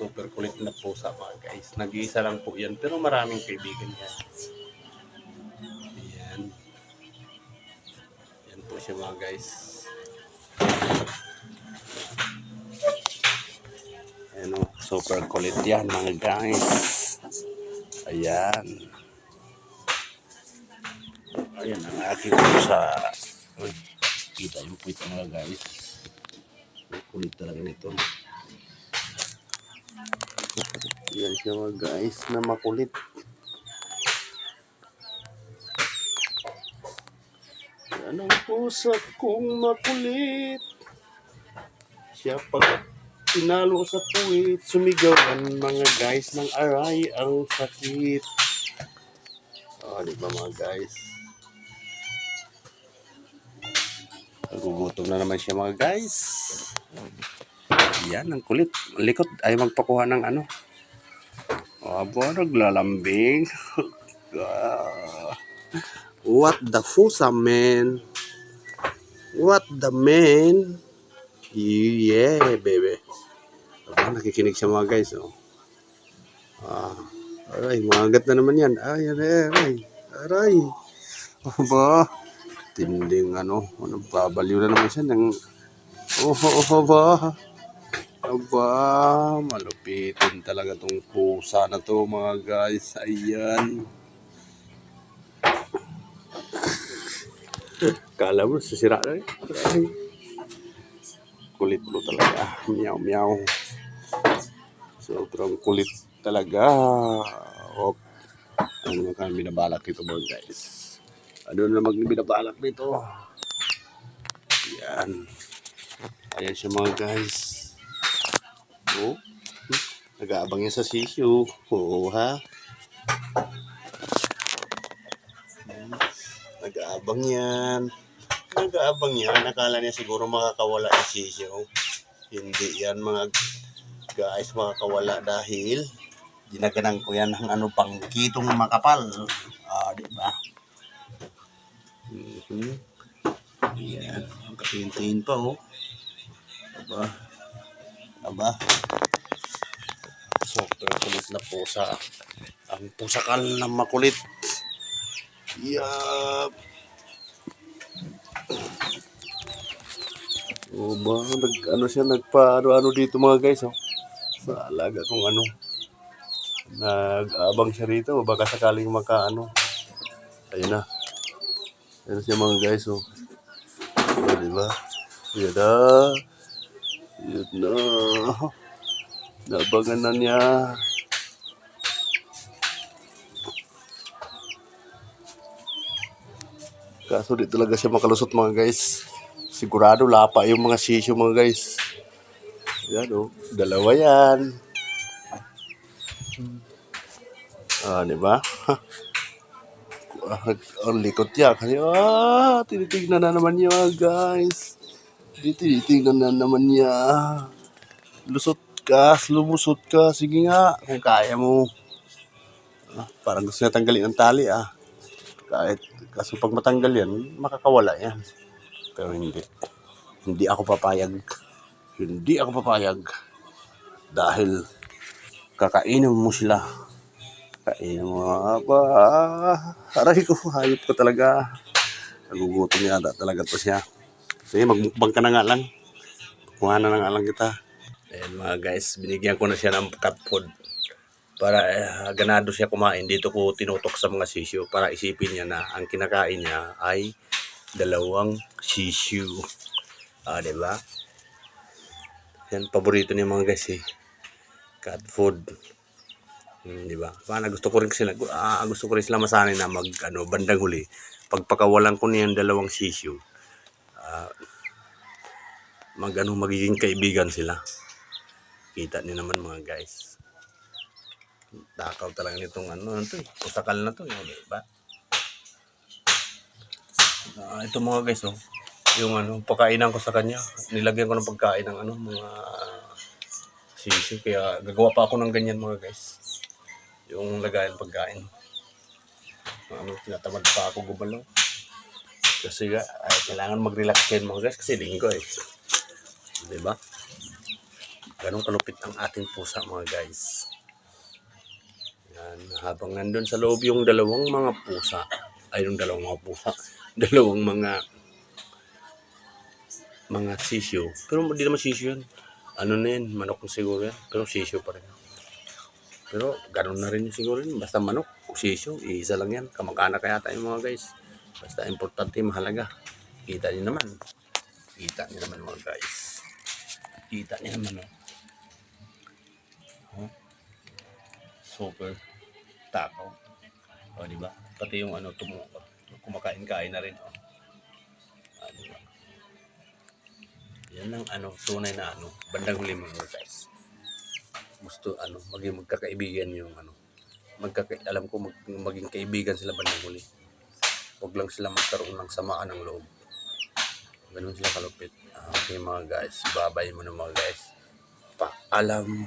super kulit na pusa mga guys. Nag-iisa lang po yan, pero maraming kaibigan yan. Ayan. Yan po siya mga guys. Ayan o, super kulit yan mga guys. Ayan. Ayan ang aking pusa. Uy, kita yung puwit mga guys. Kulit talaga nito. Yan siya mga guys na makulit. Yan ang pusa kong makulit. Siya pag tinalo sa puwit, sumigaw ang mga guys ng aray ang sakit. Oh, di ba mga guys? Nagugutom na naman siya mga guys. Yan, ang kulit. Ang likod ay magpakuha ng ano. Abo, naglalambing. What the fusa, man? What the man? Yeah, baby. Aba, nakikinig siya mga guys, oh. Ah, aray, magat na naman yan. Ay, aray, aray. Aray. Aba, tinding ano, ano, babaliw na naman siya ng... Oh, oh, oh, ba? Aba, malupitin talaga tong pusa na to mga guys. Ayan. Kala mo, sisira na eh. Kulit mo talaga. Meow, meow. Sobrang kulit talaga. Hop. Ano naman kami binabalak dito mga guys. Ano naman binabalak dito? Ayan. Ayan siya mga guys. Oh. Nag-aabang yan sa sisyo. Oo ha. Nag-aabang yan. Nag-aabang yan. Nakala niya siguro makakawala yung sisyo. Hindi yan mga guys makakawala dahil ginaganan ko yan ng ano pang kitong makapal. Ah, di ba? Mhm. Yan. Ang katintin pa oh. Aba. Aba. Super kulit na pusa. Ang pusakal na makulit. Yup. O ba, nag, ano siya, nagpa, ano, ano dito mga guys, oh. Sa alaga kung ano. Nag-abang siya rito, baka sakaling maka, ano. Ayun na. Ayun siya mga guys, oh. O, di ba? Yan na. Yan na. Nabangan na niya. Kaso di talaga siya makalusot mga guys. Sigurado lapa yung mga sisyo mga guys. Yan o. Dalawa yan. Ah, di ba? Ah, Ang likot niya. Kasi, ah, tinitignan na naman niya guys. Di tinitignan na naman niya. Lusot ka, lumusot ka. Sige nga, kung kaya mo. Ah, parang gusto niya tanggalin ang tali ah. Kahit, kaso pag matanggal yan, makakawala yan. Pero hindi. Hindi ako papayag. Hindi ako papayag. Dahil kakainin mo sila. Kainin mo ba? Aray ko, hayop ko talaga. Nagugutom yata talaga to siya. Sige, magmukbang ka na nga lang. Kuha na nga lang kita. Ayan mga guys, binigyan ko na siya ng cat food para eh, ganado siya kumain. Dito ko tinutok sa mga sisyo para isipin niya na ang kinakain niya ay dalawang sisyo. Ah, di ba? Yan, paborito niya mga guys eh. Cat food. Hmm, di ba? Para gusto ko rin sila, ah, gusto ko rin sila masanay na mag, ano, bandang huli. Pagpakawalan ko niyan dalawang sisyo, ah, mag, ano, magiging kaibigan sila. Kita niyo naman mga guys. Takaw talaga nitong ano, ano to eh. Pusakal na to, eh, di ba? Ah, ito mga guys, oh. Yung ano, pagkainan ko sa kanya. Nilagyan ko ng pagkain ng ano, mga sisi. Kaya gagawa pa ako ng ganyan mga guys. Yung lagayan pagkain. Ano, tinatamad pa ako gumalaw. Kasi ay, kailangan mag-relax kayo mga guys kasi linggo eh. Di ba? Ganun kalupit ang ating pusa mga guys. Yan, habang nandun sa loob yung dalawang mga pusa, ay yung dalawang mga pusa, dalawang mga mga sisyo. Pero hindi naman sisyo yun. Ano na yun, manok siguro yan. Pero sisyo pa rin. Pero ganun na rin yung siguro yun. Basta manok sisyo, isa lang yan. Kamag-anak kaya tayo mga guys. Basta importante, mahalaga. Kita niyo naman. Kita niyo naman mga guys. Kita niyo naman. Oh. Oh. Super takaw. O, di ba? Pati yung ano, tumu kumakain-kain na rin. Oh. Ah? Yan ang ano, tunay na ano, bandang huli mga guys. Gusto ano, maging magkakaibigan yung ano. Magkaka alam ko mag, maging kaibigan sila bandang huli. Huwag lang sila magkaroon ng samaan ng loob. Ganun sila kalupit. Ah, Okay mga guys, babay mo na mga guys. Paalam.